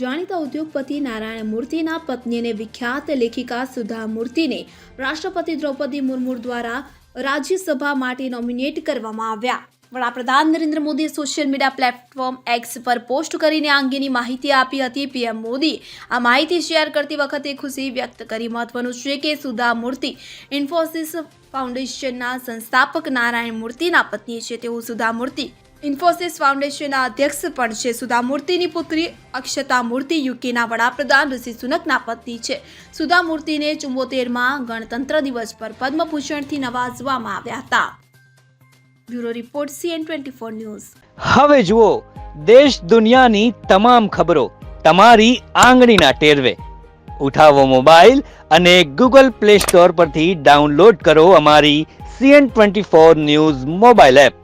જાણીતા ઉદ્યોગપતિ નારાયણ મૂર્તિના પત્નીને વિખ્યાત લેખિકા સુધા મૂર્તિને રાષ્ટ્રપતિ દ્રૌપદી મુર્મુ દ્વારા રાજ્યસભા માટે નોમિનેટ કરવામાં આવ્યા. વડાપ્રધાન નરેન્દ્ર મોદીએ સોશિયલ મીડિયા પ્લેટફોર્મ એક્સ પર પોસ્ટ કરીને આ અંગેની માહિતી આપી હતી. પીએમ મોદી આ માહિતી શેર કરતી વખતે ખુશી વ્યક્ત કરી. મહત્વનું છે કે સુધા મૂર્તિ ઇન્ફોસિસ ફાઉન્ડેશનના સંસ્થાપક નારાયણ મૂર્તિના પત્ની છે. તેઓ સુધા મૂર્તિ ઇન્ફોસિસ ફાઉન્ડેશનના અધ્યક્ષ પણ છે. સુધા મૂર્તિની પુત્રી અક્ષતા મૂર્તિ યુકેના વડાપ્રધાન ઋષિ સુનકના પત્ની છે. સુધા મૂર્તિને ચુંબોતેરમાં ગણતંત્ર દિવસ પર પદ્મભૂષણથી નવાજવામાં આવ્યા હતા. Bureau report CN twenty four news. હવે જુઓ, દેશ દુનિયાની તમામ ખબરો તમારી આંગળીના ટેરવે. ઉઠાવો મોબાઈલ અને ગૂગલ પ્લે સ્ટોર પરથી ડાઉનલોડ કરો અમારી CN twenty four news mobile app.